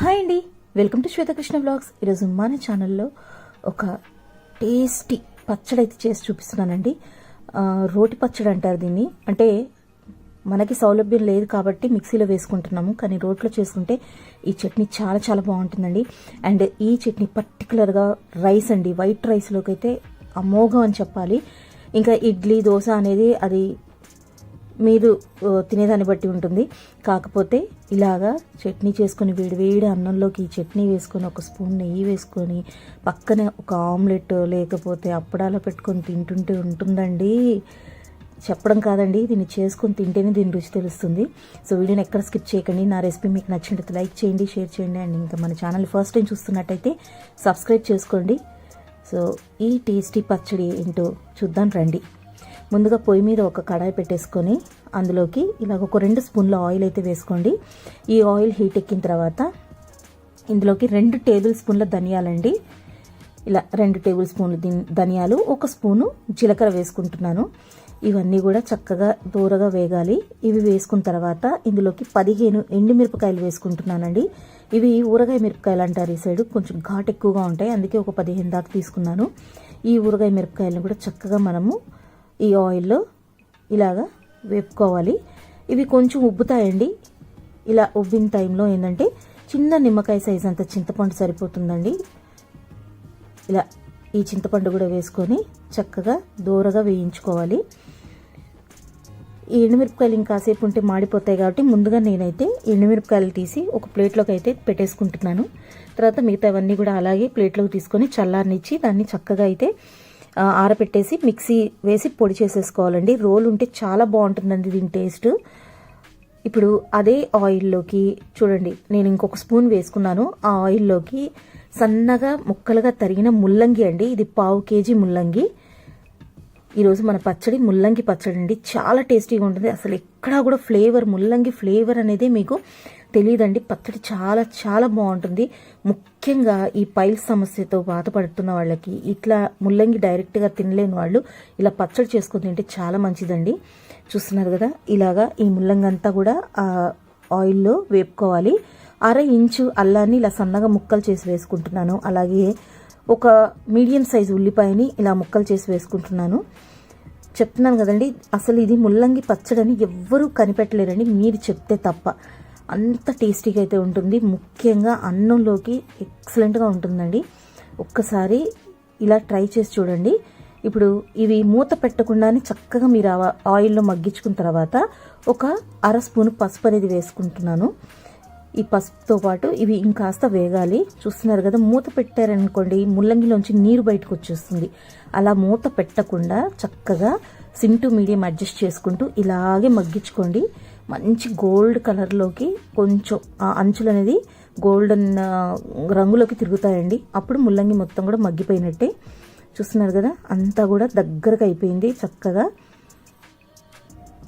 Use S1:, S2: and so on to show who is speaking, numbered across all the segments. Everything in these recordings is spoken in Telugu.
S1: హాయ్ అండి. Welcome to Shwetakrishna blogs. ఈరోజు మన ఛానల్లో ఒక టేస్టీ పచ్చడి అయితే చేసి చూపిస్తున్నానండి. రోటి పచ్చడి అంటారు దీన్ని. అంటే మనకి సౌలభ్యం లేదు కాబట్టి మిక్సీలో వేసుకుంటున్నాము. కానీ రోట్లో చేసుకుంటే ఈ చట్నీ చాలా చాలా బాగుంటుందండి. అండ్ ఈ చట్నీ పర్టికులర్గా రైస్ అండి. వైట్ రైస్లోకి అయితే అమోఘం అని చెప్పాలి. ఇంకా ఇడ్లీ దోశ అనేది అది మీరు తినేదాన్ని బట్టి ఉంటుంది. కాకపోతే ఇలాగా చట్నీ చేసుకొని వేడి వేడి అన్నంలోకి ఈ చట్నీ వేసుకొని ఒక స్పూన్ నెయ్యి వేసుకొని పక్కనే ఒక ఆమ్లెట్ లేకపోతే అప్పడాలో పెట్టుకొని తింటుంటే ఉంటుందండి. చెప్పడం కాదండి దీన్ని చేసుకొని తింటేనే దీని రుచి తెలుస్తుంది. సో వీడియోని ఎక్కడ స్కిప్ చేయకండి. నా రెసిపీ మీకు నచ్చినట్టు లైక్ చేయండి షేర్ చేయండి అండ్ ఇంకా మన ఛానల్ ఫస్ట్ టైం చూస్తున్నట్టయితే సబ్స్క్రైబ్ చేసుకోండి. సో ఈ టేస్టీ పచ్చడి ఏంటో చూద్దాం రండి. ముందుగా పొయ్యి మీద ఒక కడాయి పెట్టేసుకొని అందులోకి ఇలాగ ఒక రెండు స్పూన్ల ఆయిల్ అయితే వేసుకోండి. ఈ ఆయిల్ హీట్ ఎక్కిన తర్వాత ఇందులోకి రెండు టేబుల్ స్పూన్ల ధనియాలండి. ఇలా రెండు టేబుల్ స్పూన్లు ధనియాలు ఒక స్పూను జీలకర్ర వేసుకుంటున్నాను. ఇవన్నీ కూడా చక్కగా దూరగా వేగాలి. ఇవి వేసుకున్న తర్వాత ఇందులోకి పదిహేను ఎండుమిరపకాయలు వేసుకుంటున్నానండి. ఇవి ఊరగాయ మిరపకాయలు అంటారు ఈ సైడ్. కొంచెం ఘాట్ ఎక్కువగా ఉంటాయి. అందుకే ఒక పదిహేను దాకా తీసుకున్నాను. ఈ ఊరగాయ మిరపకాయలను కూడా చక్కగా మనము ఈ ఆయిల్లో ఇలాగా వేపుకోవాలి. ఇవి కొంచెం ఉబ్బుతాయండి. ఇలా ఉబ్బిన టైంలో ఏంటంటే చిన్న నిమ్మకాయ సైజ్ అంత చింతపండు సరిపోతుందండి. ఇలా ఈ చింతపండు కూడా వేసుకొని చక్కగా దూరగా వేయించుకోవాలి. ఈ ఎండుమిరపకాయలు ఇంకాసేపు ఉంటే మాడిపోతాయి కాబట్టి ముందుగా నేనైతే ఎండుమిరపకాయలు తీసి ఒక ప్లేట్లోకి అయితే పెట్టేసుకుంటున్నాను. తర్వాత మిగతావన్నీ కూడా అలాగే ప్లేట్లోకి తీసుకొని చల్లారనిచ్చి దాన్ని చక్కగా అయితే ఆరపెట్టేసి ఆరబెట్టేసి మిక్సీ వేసి పొడి చేసేసుకోవాలండి. రోల్ ఉంటే చాలా బాగుంటుందండి దీని టేస్ట్. ఇప్పుడు అదే ఆయిల్లోకి చూడండి నేను ఇంకొక స్పూన్ వేసుకున్నాను. ఆ ఆయిల్లోకి సన్నగా ముక్కలుగా తరిగిన ముల్లంగి అండి. ఇది పావు కేజీ ముల్లంగి. ఈరోజు మన పచ్చడి ముల్లంగి పచ్చడి అండి చాలా టేస్టీగా ఉంటుంది. అసలు ఎక్కడా కూడా ఫ్లేవర్ ముల్లంగి ఫ్లేవర్ అనేది మీకు తెలియదండి పచ్చడి చాలా చాలా బాగుంటుంది. ముఖ్యంగా ఈ పైల్ సమస్యతో బాధపడుతున్న వాళ్ళకి ఇట్లా ముల్లంగి డైరెక్ట్గా తినలేని వాళ్ళు ఇలా పచ్చడి చేసుకుని తింటే చాలా మంచిదండి. చూస్తున్నారు కదా ఇలాగా ఈ ముల్లంగి అంతా కూడా ఆయిల్లో వేపుకోవాలి. అర ఇంచు అల్లాన్ని ఇలా సన్నగా ముక్కలు చేసి వేసుకుంటున్నాను. అలాగే ఒక మీడియం సైజ్ ఉల్లిపాయని ఇలా ముక్కలు చేసి వేసుకుంటున్నాను. చెప్తున్నాను కదండి అసలు ఇది ముల్లంగి పచ్చడని ఎవ్వరూ కనిపెట్టలేరండి. మీరు చెప్తే తప్ప. అంత టేస్టీగా అయితే ఉంటుంది. ముఖ్యంగా అన్నంలోకి ఎక్సలెంట్గా ఉంటుందండి. ఒక్కసారి ఇలా ట్రై చేసి చూడండి. ఇప్పుడు ఇవి మూత పెట్టకుండానే చక్కగా మీరు ఆ ఆయిల్లో మగ్గించుకున్న తర్వాత ఒక అర స్పూన్ పసుపు అనేది వేసుకుంటున్నాను. ఈ పసుపుతో పాటు ఇవి ఇంకాస్త వేగాలి. చూస్తున్నారు కదా మూత పెట్టారనుకోండి ముల్లంగిలోంచి నీరు బయటకు వచ్చేస్తుంది. అలా మూత పెట్టకుండా చక్కగా సిమ్ టు మీడియం అడ్జస్ట్ చేసుకుంటూ ఇలాగే మగ్గించుకోండి. మంచి గోల్డ్ కలర్లోకి కొంచెం ఆ అంచులు అనేది గోల్డెన్ రంగులోకి తిరుగుతాయండి. అప్పుడు ముల్లంగి మొత్తం కూడా మగ్గిపోయినట్టే. చూస్తున్నారు కదా అంతా కూడా దగ్గరకు అయిపోయింది చక్కగా.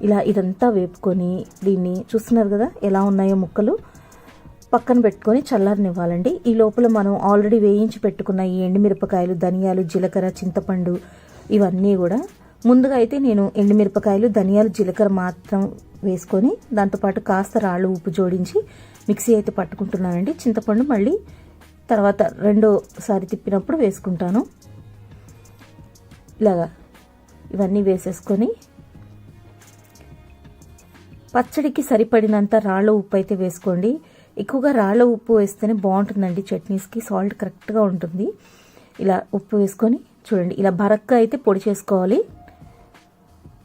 S1: ఇలా ఇదంతా వేపుకొని దీన్ని చూస్తున్నారు కదా ఎలా ఉన్నాయో ముక్కలు. పక్కన పెట్టుకొని చల్లారనివ్వాలండి. ఈ లోపల మనం ఆల్రెడీ వేయించి పెట్టుకున్న ఈ ఎండుమిరపకాయలు ధనియాలు జీలకర్ర చింతపండు ఇవన్నీ కూడా. ముందుగా అయితే నేను ఎండుమిరపకాయలు ధనియాలు జీలకర్ర మాత్రం వేసుకొని దాంతోపాటు కాస్త రాళ్ళు ఉప్పు జోడించి మిక్సీ అయితే పట్టుకుంటున్నానండి. చింతపండు మళ్ళీ తర్వాత రెండోసారి తిప్పినప్పుడు వేసుకుంటాను. ఇలాగా ఇవన్నీ వేసేసుకొని పచ్చడికి సరిపడినంత రాళ్ళ ఉప్పు అయితే వేసుకోండి. ఎక్కువగా రాళ్ళ ఉప్పు వేస్తేనే బాగుంటుందండి చట్నీస్కి. సాల్ట్ కరెక్ట్గా ఉంటుంది. ఇలా ఉప్పు వేసుకొని చూడండి. ఇలా బరక్క అయితే పొడి చేసుకోవాలి.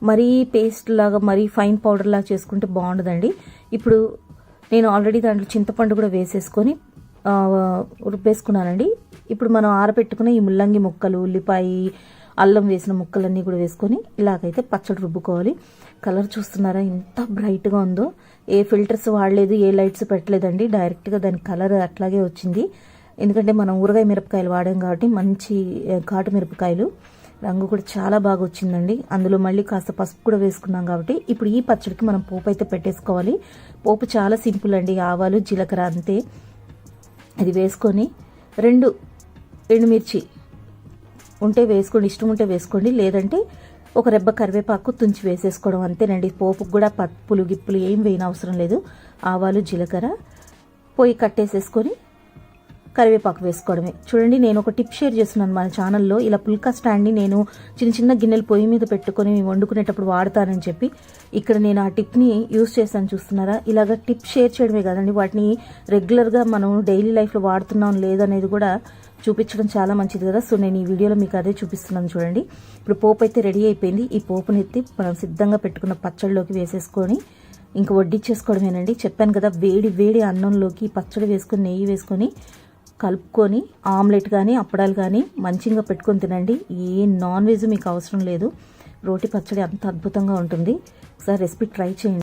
S1: మరీ పేస్ట్ లాగా మరీ ఫైన్ పౌడర్ లాగా చేసుకుంటే బాగుండదండి. ఇప్పుడు నేను ఆల్రెడీ దాంట్లో చింతపండు కూడా వేసేసుకొని రుబ్బేసుకున్నానండి. ఇప్పుడు మనం ఆరబెట్టుకున్న ఈ ముల్లంగి ముక్కలు ఉల్లిపాయ అల్లం వేసిన ముక్కలన్నీ కూడా వేసుకొని ఇలాగైతే పచ్చడి రుబ్బుకోవాలి. కలర్ చూస్తున్నారా? ఎంత బ్రైట్గా ఉందో. ఏ ఫిల్టర్స్ వాడలేదు ఏ లైట్స్ పెట్టలేదండి. డైరెక్ట్గా దాని కలర్ అట్లాగే వచ్చింది. ఎందుకంటే మనం ఊరగాయ మిరపకాయలు వాడాం కాబట్టి మంచి ఘాటు మిరపకాయలు. రంగు కూడా చాలా బాగా వచ్చిందండి. అందులో మళ్ళీ కాస్త పసుపు కూడా వేసుకున్నాం కాబట్టి ఇప్పుడు ఈ పచ్చడికి మనం పోపు అయితే పెట్టేసుకోవాలి. పోపు చాలా సింపుల్ అండి. ఆవాలు జీలకర్ర అంతే. అది వేసుకొని రెండు ఎండుమిర్చి ఉంటే వేసుకోండి ఇష్టం ఉంటే వేసుకోండి. లేదంటే ఒక రెబ్బ కరివేపాకు తుంచి వేసేసుకోవడం అంతేనండి. పోపుకు కూడా పప్పులు గిప్పులు ఏం వేయనవసరం లేదు. ఆవాలు జీలకర్ర పొయ్యి కట్టేసేసుకొని కరివేపాకు వేసుకోవడమే. చూడండి నేను ఒక టిప్ షేర్ చేస్తున్నాను మన ఛానల్లో. ఇలా పుల్కా స్టాండ్ని నేను చిన్న చిన్న గిన్నెలు పొయ్యి మీద పెట్టుకొని వండుకునేటప్పుడు వాడతానని చెప్పి ఇక్కడ నేను ఆ టిప్ని యూస్ చేశాను చూస్తున్నారా? ఇలాగ టిప్ షేర్ చేయడమే కదండి వాటిని రెగ్యులర్గా మనం డైలీ లైఫ్లో వాడుతున్నాం లేదనేది కూడా చూపించడం చాలా మంచిది కదా. సో నేను ఈ వీడియోలో మీకు అదే చూపిస్తున్నాను చూడండి. ఇప్పుడు పోపు అయితే రెడీ అయిపోయింది. ఈ పోపుని ఎత్తి మనం సిద్ధంగా పెట్టుకున్న పచ్చడిలోకి వేసేసుకొని ఇంక వడ్డించేసుకోవడమేనండి. చెప్పాను కదా వేడి వేడి అన్నంలోకి పచ్చడి వేసుకొని నెయ్యి వేసుకొని కలుపుకొని ఆమ్లెట్ కానీ అప్పడాలు కానీ మంచిగా పెట్టుకొని తినండి. ఏ నాన్ వెజ్ మీకు అవసరం లేదు. రోటి పచ్చడి అంత అద్భుతంగా ఉంటుంది. ఒకసారి రెసిపీ ట్రై చేయండి.